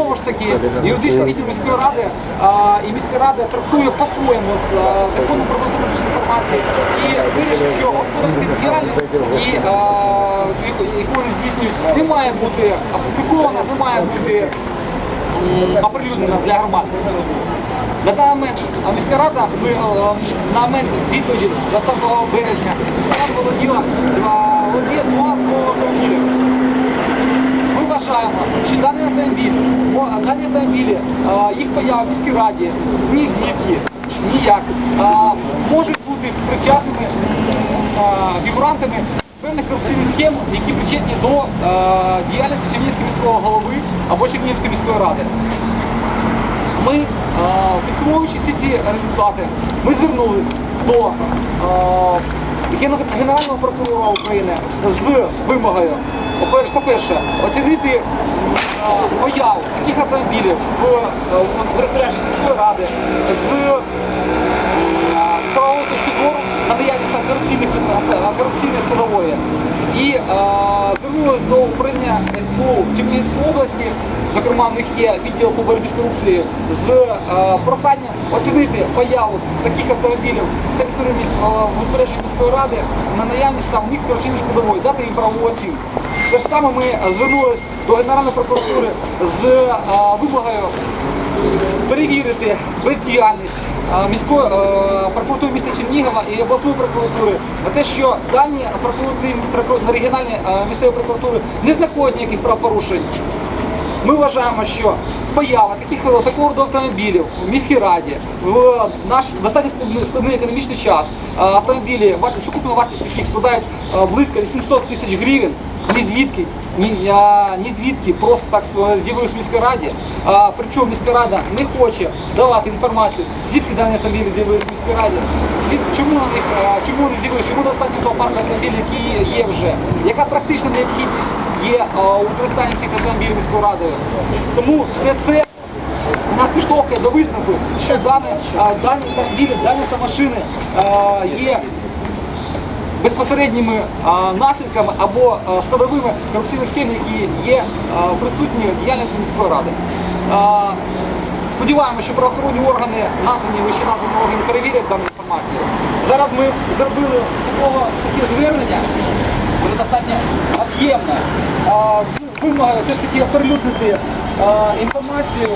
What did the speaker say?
знову ж таки юридичний відділ міської ради а, і міська рада трактує по-своєму з а, законом про доступ до інформації і вирішив, що господарська діяльність і яку яку вони здійснюють, не має бути опублікована, не має бути оприлюднена для громадськості. На даний момент а, міська рада е, на момент відповіді 20 березня міська рада володіла володіє два автомобілі. Ми вважаємо, що даний автомобіль, о, дані автомобілі, їх в міській раді, ні звідки, ніяк, можуть бути причетними фігурантами певних корупційних схем, які причетні до діяльності Чернігівського міського голови або Чернігівської міської ради. Ми, підсумовуючи всі ці результати, ми звернулись до Генерального прокурора України з вимогою, по-перше, оцінити е, появу таких автомобілів в, е, міської ради з з правової точки зору на наявність е, корупційної складової. І е, звернулися до управління СБУ в Чернігівській області, зокрема в них є відділ по боротьбі з корупцією, з е, проханням оцінити появу таких автомобілів на території е, в міської ради на наявність там в них корупційної складової, дати їм правову оцінку. Те ж саме ми е, звернулися до Генеральної прокуратури з е, вимогою перевірити бездіяльність міської е, прокуратури міста Чернігова і обласної прокуратури на те, що дані прокуратури, регіональні е, місцеві прокуратури не знаходять ніяких правопорушень. Ми вважаємо, що поява таких е, такого роду автомобілів в міській раді в наш достатньо складний, економічний час е, автомобілі, що купна вартість яких складають е, близько 800 тисяч гривень, ні звідки, ні, а, ні звідки просто так е, з'явились в міській раді. А, причому міська рада не хоче давати інформацію, звідки дані автомобілі з'явились в міській раді, звід, чому на них, а, чому з'явилися, чому достатньо того парку автомобілів, які є вже, яка практична необхідність є а, у використанні цих автомобілів міською радою. Тому все це нас підштовхує до висновку, що дані, дані автомобілі, дані автомашини а, є безпосередніми наслідками або складовими корупційних схем, які є присутні в діяльності міської ради. Сподіваємося, що правоохоронні органи, названі вище названі органи, перевірять дану інформацію. Зараз ми зробили такого таке звернення, вже достатньо об'ємне, а, все ж таки оприлюднити інформацію